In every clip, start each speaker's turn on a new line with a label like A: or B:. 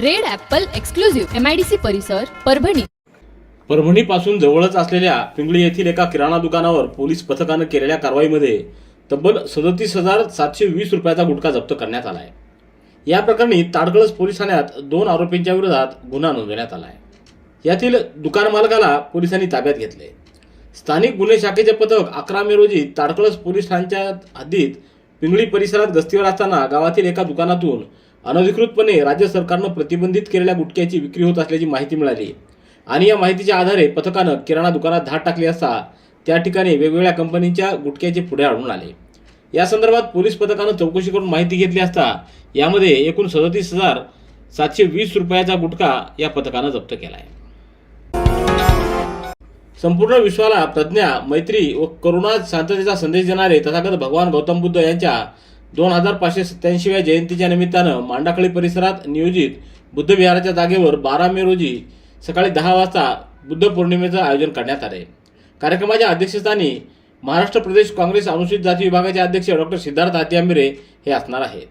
A: Red Apple exclusive MIDC परिसर परभणी.
B: परभणीपासून जवळच असलेल्या पिंगळी येथील एका किराणा दुकानावर पोलीस पथकानं केलेल्या कारवाईमध्ये तब्बल सदतीस हजार सातशे वीस रुपयाचा गुटखा जप्त करण्यात आला आहे या प्रकरणी ताडकळस पोलीस ठाण्यात दोन आरोपींच्या विरोधात गुन्हा नोंदवण्यात आला आहे यातील दुकान मालकाला पोलिसांनी ताब्यात घेतले स्थानिक गुन्हे शाखेचे पथक अकरा मे रोजी ताडकळस पोलीस ठाण्याच्या हद्दीत पिंगळी परिसरात गस्तीवर असताना गावातील एका दुकानातून अनधिकृतपणे राज्य सरकारनं प्रतिबंधित केलेल्या गुटख्याची विक्री होत असल्याची माहिती मिळाली. आणि या माहितीच्या आधारे पथकानं किराणा दुकानात धाड टाकली असता त्या ठिकाणी वेगवेगळ्या कंपनीच्या गुटख्याचे पुढे आढळून आले. या संदर्भात पोलीस पथकानं चौकशी करून माहिती घेतली असता यामध्ये एकूण सदतीस हजार सातशे वीस रुपयाचा गुटखा या पथकानं जप्त केला आहे संपूर्ण विश्वाला प्रज्ञा मैत्री व करुणा शांततेचा संदेश देणारे तथागत भगवान गौतम बुद्ध यांच्या दोन हजार पाचशे सत्याऐंशीव्या जयंतीच्या निमित्तानं मांडाखळी परिसरात नियोजित बुद्ध विहाराच्या जागेवर बारा मे रोजी सकाळी दहा वाजता बुद्ध पौर्णिमेचं आयोजन करण्यात आले. कार्यक्रमाच्या अध्यक्षस्थानी महाराष्ट्र प्रदेश काँग्रेस अनुसूचित जाती विभागाचे अध्यक्ष डॉक्टर सिद्धार्थ आतियांबिरे हे असणार आहेत.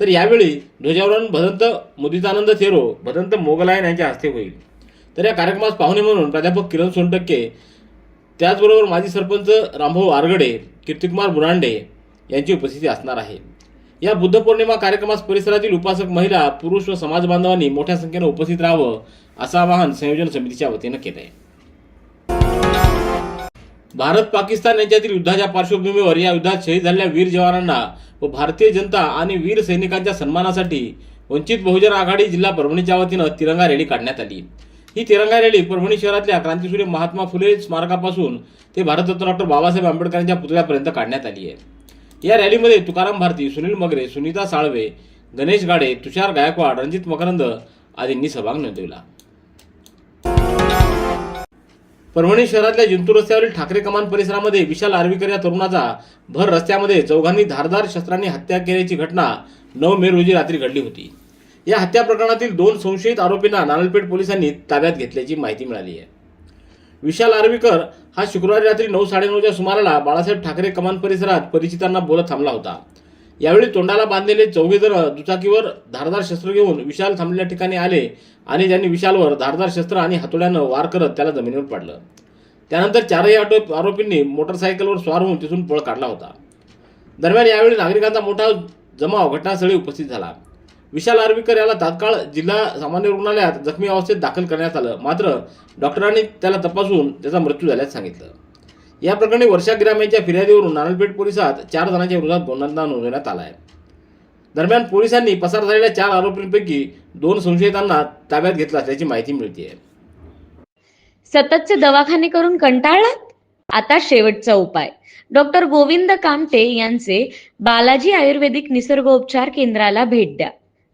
B: तर यावेळी ध्वजावरण भदंत मुदितानंद थेरो भदंत मोगलायन यांच्या हस्ते होईल. तर या कार्यक्रमास पाहुणे म्हणून प्राध्यापक किरण सोनटक्के त्याचबरोबर माजी सरपंच रामभाऊ आरगडे कीर्तिकुमार बुरांडे यांची उपस्थिती असणार आहे. या बुद्ध पौर्णिमा कार्यक्रमास परिसरातील उपासक महिला पुरुष व समाज बांधवांनी मोठ्या संख्येने उपस्थित राहावं असं आवाहन संयोजन समितीच्या वतीनं केलं आहे. भारत पाकिस्तान यांच्यातील युद्धाच्या पार्श्वभूमीवर या युद्धात शहीद झालेल्या वीर जवानांना व भारतीय जनता आणि वीर सैनिकांच्या सन्मानासाठी वंचित बहुजन आघाडी जिल्हा परभणीच्या वतीनं तिरंगा रॅली काढण्यात आली. ही तिरंगा रॅली परभणी शहरातल्या क्रांतीसूर्य महात्मा फुले स्मारकापासून ते भारतरत्न डॉक्टर बाबासाहेब आंबेडकरांच्या पुतळ्यापर्यंत काढण्यात आली आहे. या रॅलीमध्ये तुकाराम भारती सुनील मगरे सुनीता साळवे गणेश गाडे तुषार गायकवाड रणजित मकरंद आदींनी सहभाग नोंदविला परभणी शहरातल्या जिंतूर रस्त्यावरील ठाकरे कमान परिसरामध्ये विशाल आर्वीकर या तरुणाचा भर रस्त्यामध्ये चौघांनी धारदार शस्त्रांनी हत्या केल्याची घटना नऊ मे रोजी रात्री घडली होती. या हत्या प्रकरणातील दोन संशयित आरोपींना नानलपेठ पोलिसांनी ताब्यात घेतल्याची माहिती मिळाली आहे. विशाल आर्वीकर हा शुक्रवारी रात्री नऊ साडेनऊच्या सुमाराला बाळासाहेब ठाकरे कमान परिसरात परिचितांना बोलत थांबला होता. यावेळी तोंडाला बांधलेले चौघे जण दुचाकीवर धारदार शस्त्र घेऊन विशाल थांबलेल्या ठिकाणी आले आणि त्यांनी विशालवर धारदार शस्त्र आणि हातोड्यानं वार करत त्याला जमिनीवर पाडलं. त्यानंतर चारही आटो आरोपींनी मोटरसायकलवर स्वार होऊन तिथून पळ काढला होता. दरम्यान यावेळी नागरिकांचा मोठा जमाव घटनास्थळी उपस्थित झाला. विशाल आर्वीकर याला तात्काळ जिल्हा सामान्य रुग्णालयात जखमी अवस्थेत दाखल करण्यात आलं. मात्र डॉक्टरांनी त्याला तपासून त्याचा मृत्यू झाल्याचं सांगितलं. या प्रकरणी वर्षा ग्राम यांच्या फिर्यादीवरून नानलपेठ पोलिसात चार जणांच्या विरोधात गुन्हा नोंदवण्यात आला आहे दरम्यान पोलिसांनी पसार झालेल्या चार आरोपींपैकी दोन संशयितांना ताब्यात घेतला असल्याची माहिती मिळते
C: सततचे दवाखाने करून कंटाळलात? आता शेवटचा उपाय. डॉक्टर गोविंद कामटे यांचे बालाजी आयुर्वेदिक निसर्गोपचार केंद्राला भेट द्या.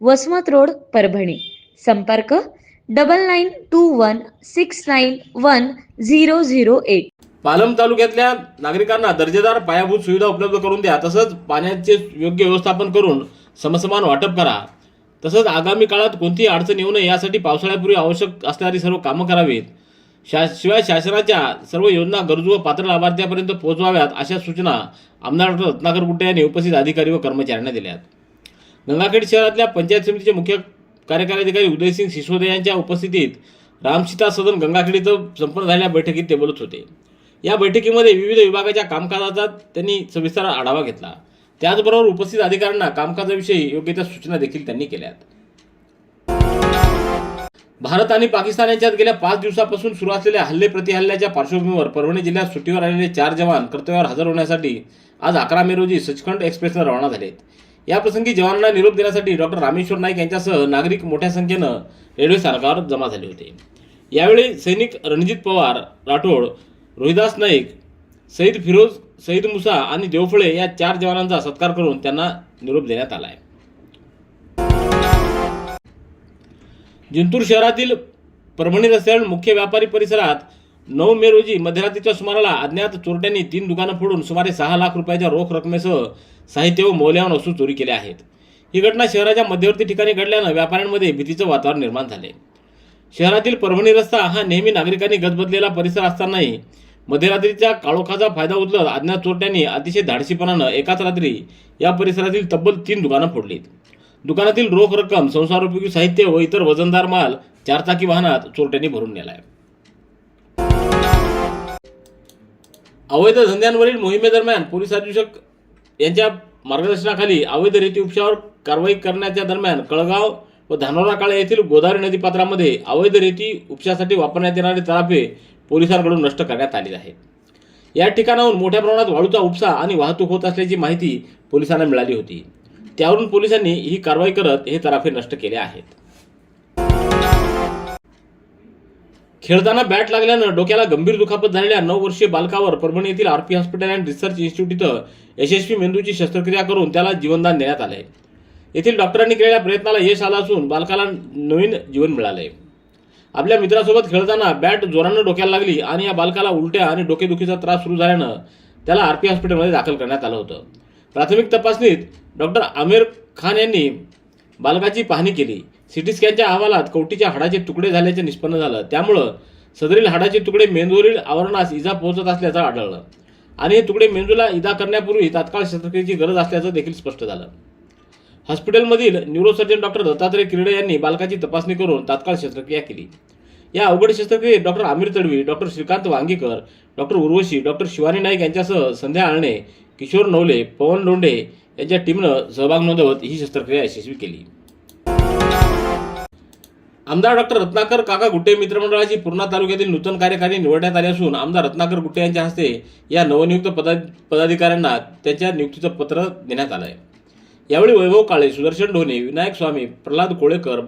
C: वसमत रोड परभणी. संपर्क double nine two one six nine one zero zero eight
B: Palam तालुक्यातल्या नागरिकांना दर्जेदार पायाभूत सुविधा उपलब्ध करून द्या. तसंच पाण्याचे योग्य व्यवस्थापन करून समसमान वाटप करा. तसंच आगामी काळात कोणतीही अडचण येऊ नये यासाठी पावसाळ्यापूर्वी आवश्यक असणारी सर्व कामं करावीत. शा शिवाय शासनाच्या सर्व योजना गरजू व पात्र लाभार्थ्यापर्यंत पोहोचवाव्यात अशा सूचना आमदार डॉक्टर रत्नाकर गुट्टे यांनी उपस्थित अधिकारी व कर्मचाऱ्यांना दिल्यात. गंगाखेड शहरातल्या पंचायत समितीचे मुख्य कार्यकारी अधिकारी उदयसिंग सिसोदे यांच्या उपस्थितीत रामसीता सदन गंगाखेड इथं संपन्न झालेल्या बैठकीत ते बोलत होते. या बैठकीमध्ये विविध विभागाच्या कामकाजाचा त्यांनी सविस्तर आढावा घेतला. त्याचबरोबर उपस्थित अधिकाऱ्यांना कामकाजाविषयी योग्य त्या सूचना देखील त्यांनी केल्यात. भारत आणि पाकिस्तान यांच्यात गेल्या पाच दिवसापासून सुरू असलेल्या हल्ले प्रतिहल्ल्याच्या पार्श्वभूमीवर परभणी जिल्ह्यात सुट्टीवर आलेले चार जवान कर्तव्यावर हजर होण्यासाठी आज अकरा मे रोजी सचखंड एक्सप्रेसनं रवाना झालेत. या प्रसंगी जवानांना निरोप देण्यासाठी डॉक्टर रामेश्वर नाईक यांच्यासह नागरिक मोठ्या संख्येनं रेल्वे स्थानकावर जमा झाले होते. यावेळी सैनिक रणजित पवार राठोड रोहिदास नाईक सईद फिरोज सईद मुसा आणि देवफळे या चार जवानांचा सत्कार करून त्यांना निरोप देण्यात आला आहे जिंतूर शहरातील परभणी रस्त्यावरील मुख्य व्यापारी परिसरात नऊ मे रोजी मध्यरात्रीच्या सुमाराला अज्ञात चोरट्यांनी तीन दुकानं फोडून सुमारे सहा लाख रुपयाच्या रोख रकमेसह साहित्य व मौल्यवान वस्तू चोरी केल्या आहेत. ही घटना शहराच्या मध्यवर्ती ठिकाणी घडल्यानं व्यापाऱ्यांमध्ये भीतीचं वातावरण निर्माण झाले. शहरातील परभणी रस्ता हा नेहमी नागरिकांनी गजबजलेला परिसर असतानाही मध्यरात्रीच्या काळोखाचा फायदा उचलत अज्ञात चोरट्यांनी अतिशय धाडसीपणानं एकाच रात्री या परिसरातील तब्बल तीन दुकानं फोडलीत. दुकानातील रोख रक्कम संसारोपयोगी साहित्य व इतर वजनदार माल चारचाकी वाहनात चोरट्यांनी भरून नेलाय. अवैध धंद्यांवरील मोहिमेदरम्यान पोलीस अधीक्षक यांच्या मार्गदर्शनाखाली अवैध रेती उपशावर कारवाई करण्याच्या दरम्यान कळगाव व धानोरा काळे येथील गोदावरी नदीपात्रामध्ये अवैध रेती उपशासाठी वापरण्यात येणारे तराफे पोलिसांकडून नष्ट करण्यात आले आहेत या ठिकाणाहून मोठ्या प्रमाणात वाळूचा उपसा आणि वाहतूक होत असल्याची माहिती पोलिसांना मिळाली होती. त्यावरून पोलिसांनी ही कारवाई करत हे तराफे नष्ट केले आहेत. खेळताना बॅट लागल्यानं डोक्याला गंभीर दुखापत झालेल्या नऊ वर्षीय बालकावर परभणी येथील R P hospital and research institute इथं यशस्वी मेंदूची शस्त्रक्रिया करून त्याला जीवनदान देण्यात आले येथील डॉक्टरांनी केलेल्या प्रयत्नाला यश आलं असून बालकाला नवीन जीवन मिळाले आपल्या मित्रासोबत खेळताना बॅट जोरानं डोक्याला लागली आणि या बालकाला उलट्या आणि डोकेदुखीचा त्रास सुरू झाल्यानं त्याला आरपी हॉस्पिटलमध्ये दाखल करण्यात आलं होतं. प्राथमिक तपासणीत डॉक्टर आमिर खान यांनी बालकाची पाहणी केली. सिटी स्कॅनच्या अहवालात कवटीच्या हाडाचे तुकडे झाल्याचे निष्पन्न झालं. त्यामुळं सदरील हाडाचे तुकडे मेंदूवरील आवरणास इजा पोहोचत असल्याचं आढळलं. आणि हे तुकडे मेंदूला इजा करण्यापूर्वी तात्काळ शस्त्रक्रियेची गरज असल्याचं देखील स्पष्ट झालं. हॉस्पिटलमधील न्यूरोसर्जन डॉक्टर दत्तात्रय किरडे यांनी बालकाची तपासणी करून तात्काळ शस्त्रक्रिया केली. या अवघड शस्त्रक्रियेत doctor Aamir Tadvi doctor Shrikant Wangikar doctor Urvashi doctor Shivani Naik यांच्यासह संध्या आळणे किशोर नवले पवन लोंढे यांच्या टीमनं सहभाग नोंदवत ही शस्त्रक्रिया यशस्वी केली. आमदार डॉक्टर रत्नाकर काका गुट्टे मित्रमंडळाची पूर्णा तालुक्यातील नूतन कार्यकारी निवडण्यात आली असून आमदार रत्नाकर गुट्टे यांच्या हस्ते या नवनियुक्त पदा पदाधिकाऱ्यांना त्यांच्या नियुक्तीचं पत्र देण्यात आलं आहे यावेळी वैभव काळे सुदर्शन ढोणे विनायक स्वामी प्रल्हाद कोळेकर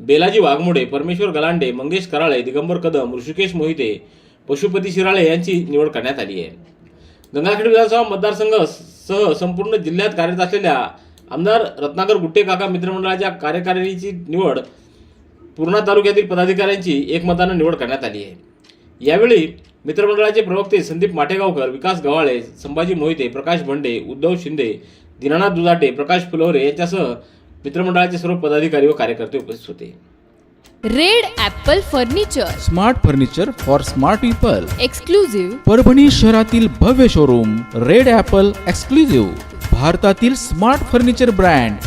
B: बेलाजी वाघमोडे परमेश्वर गलांडे मंगेश कराळे दिगंबर कदम ऋषिकेश मोहिते पशुपती शिराळे यांची निवड करण्यात आली आहे. गंगाखेड विधानसभा मतदारसंघ सह संपूर्ण जिल्ह्यात कार्यरत असलेल्या आमदार रत्नाकर गुट्टे काका मित्रमंडळाच्या कार्यकारिणीची निवड पूर्णा तालुक्यातील पदाधिकाऱ्यांची एकमतानं निवड करण्यात आली आहे. यावेळी मित्रमंडळाचे प्रवक्ते संदीप माटेगावकर विकास गव्हाळे संभाजी मोहिते प्रकाश भंडे उद्धव शिंदे दीनानाथ दुधाटे प्रकाश फुलवरे यांच्यासह मित्रमंडळाचे सर्व पदाधिकारी व कार्यकर्ते उपस्थित होते.
A: Red apple furniture.
D: Smart furniture for smart people.
A: Exclusive
D: Parbhani शहरातील भव्य शोरूम रेड ॲपल एक्सक्लुझिव्ह. भारतातील smart furniture brand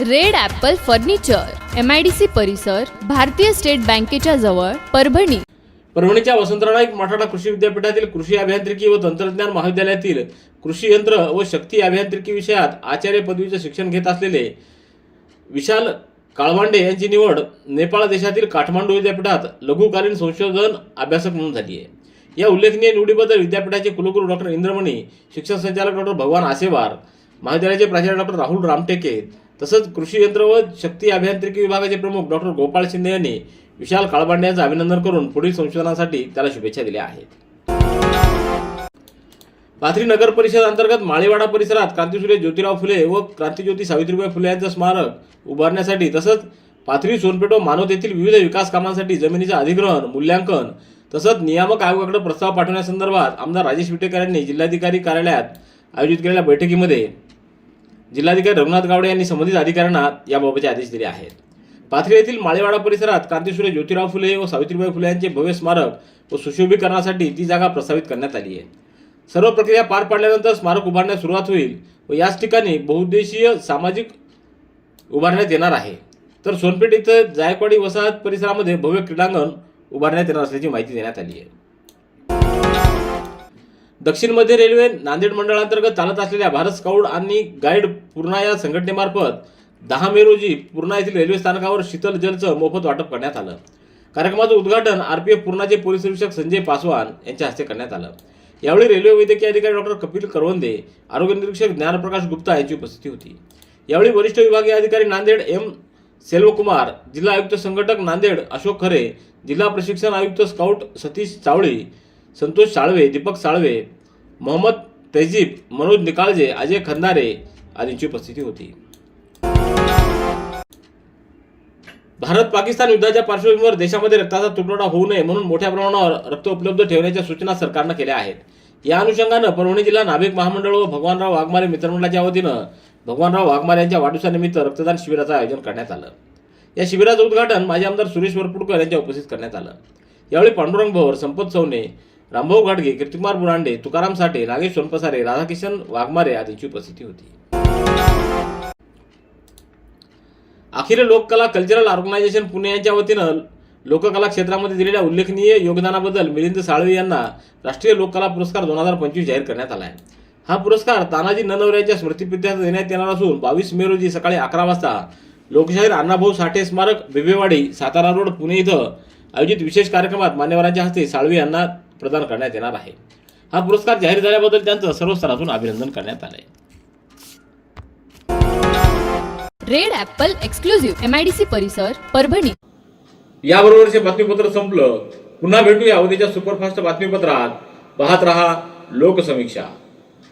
A: Red Apple furniture M I D C परिसर भारतीय स्टेट बँकेच्या जवळ परभणी.
B: परभणीच्या वसंतराव नाईक मराठा कृषी विद्यापीठातील कृषी अभियांत्रिकी व तंत्रज्ञान महाविद्यालयातील कृषी यंत्र व शक्ती अभियांत्रिकी विषयात आचार्य पदवीचे शिक्षण घेत असलेले विशाल काळवांडे यांची निवड नेपाळ देशातील काठमांडू विद्यापीठात लघुकालीन संशोधन अभ्यासक म्हणून झाली आहे. या उल्लेखनीय निवडीबद्दल विद्यापीठाचे कुलगुरू डॉक्टर इंद्रमणी शिक्षण संचालक डॉक्टर भगवान आसेवार महाविद्यालयाचे प्राचार्य डॉक्टर राहुल रामटेके तसंच कृषी यंत्र व शक्ती अभियांत्रिकी विभागाचे प्रमुख डॉक्टर गोपाळ शिंदे यांनी विशाल काळबांडे यांचं अभिनंदन करून पुढील संशोधनासाठी त्याला शुभेच्छा दिल्या आहेत. पाथरी नगर परिषद अंतर्गत माळेवाडा परिसरात क्रांतीसूर्य ज्योतिराव फुले व क्रांतीज्योती सावित्रीबाई फुले यांचं स्मारक उभारण्यासाठी तसंच पाथरी सोनपेठ व मानवत येथील विविध विकास कामांसाठी जमिनीचे अधिग्रहण मूल्यांकन तसंच नियामक आयोगाकडे प्रस्ताव पाठवण्यासंदर्भात आमदार राजेश विटेकर यांनी जिल्हाधिकारी कार्यालयात आयोजित केलेल्या बैठकीमध्ये जिल्हाधिकारी रघुनाथ गावडे यांनी संबंधित अधिकाऱ्यांना याबाबतचे आदेश दिले आहेत. पाथरी येथील माळेवाडा परिसरात क्रांतीसूर्य ज्योतिराव फुले व सावित्रीबाई फुले यांचे भव्य स्मारक व सुशोभीकरणासाठी ती जागा प्रस्तावित करण्यात आली आहे. सर्व प्रक्रिया पार पाडल्यानंतर स्मारक उभारण्यास सुरुवात होईल व याच ठिकाणी बहुउद्देशीय सामाजिक उभारण्यात येणार आहे. तर सोनपेठ इथं जायकवाडी वसाहत परिसरामध्ये भव्य क्रीडांगण उभारण्यात येणार असल्याची माहिती देण्यात आली आहे. दक्षिण मध्य रेल्वे नांदेड मंडळांतर्गत चालत असलेल्या भारत स्काउट आणि गाईड पूर्णा या संघटनेमार्फत दहा मे रोजी पूर्णा येथील रेल्वे स्थानकावर शीतल जलचं मोफत वाटप करण्यात आलं. कार्यक्रमाचं उद्घाटन आरपीएफ पूर्णाचे पोलीस निरीक्षक संजय पासवान यांच्या हस्ते करण्यात आलं. यावेळी रेल्वे वैद्यकीय अधिकारी डॉक्टर कपिल करवंदे आरोग्य निरीक्षक ज्ञानप्रकाश गुप्ता यांची उपस्थिती होती. यावेळी वरिष्ठ विभागीय अधिकारी नांदेड एम सेल्वकुमार जिल्हा आयुक्त संघटक नांदेड अशोक खरे जिल्हा प्रशिक्षण आयुक्त स्काउट सतीश चावळी संतोष साळवे दीपक साळवे मोहम्मद तहजीब मनोज निकाळजे अजय खंदारे आदींची उपस्थिती होती. भारत पाकिस्तान युद्धाच्या पार्श्वभूमीवर देशामध्ये रक्ताचा तुटवडा होऊ नये म्हणून मोठ्या प्रमाणावर रक्त उपलब्ध ठेवण्याच्या सूचना सरकारनं केल्या आहेत. या अनुषंगानं परभणी जिल्हा नाभिक महामंडळ व भगवानराव वाघमारे मित्रमंडळाच्या वतीनं भगवानराव वाघमारे यांच्या वाढदिवसानिमित्त रक्तदान शिबिराचं आयोजन करण्यात आलं. या शिबिराचं उद्घाटन माजी आमदार सुरेश वरपुडकर यांच्या उपस्थित करण्यात आलं. यावेळी पांडुरंग भवर संपत सवने रामभाऊ घाटगे कीर्तिकुमार बुरांडे तुकाराम साठे नागेश सोनपसारे राधाकिशन वाघमारे आदींची उपस्थिती होती. अखिल लोककला कल्चरल ऑर्गनायझेशन पुणे यांच्या वतीनं लोककला क्षेत्रामध्ये दिलेल्या उल्लेखनीय योगदानाबद्दल मिलिंद साळवे यांना राष्ट्रीय लोककला पुरस्कार दोन हजार पंचवीस जाहीर करण्यात आला आहे. हा पुरस्कार तानाजी ननवऱ्याच्या यांच्या देण्यात येणार असून बावीस मे रोजी सकाळी अकरा वाजता लोकशाहीर अण्णाभाऊ साठे स्मारक बिबेवाडी सातारा रोड पुणे इथं आयोजित विशेष कार्यक्रमात मान्यवरांच्या हस्ते साळवे यांना प्रदान करण्यात येणार आहे. हा पुरस्कार जाहीर झाल्याबद्दल त्यांचं सर्व स्तरातून अभिनंदन करण्यात आलं आहे
A: Red Apple exclusive M I D C परिसर परभणी.
B: याबरोबरचे बातमीपत्र संपलं. पुन्हा भेटूया उद्याच्या सुपरफास्ट बातमीपत्रात. पाहत रहा लोकसमीक्षा.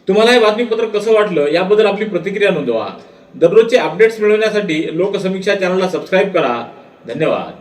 B: तुम्हाला हे बातमीपत्र कसं वाटलं याबद्दल आपली प्रतिक्रिया नोंदवा. दररोजचे अपडेट्स मिळवण्यासाठी लोकसमीक्षा चॅनलला सबस्क्राईब करा. धन्यवाद.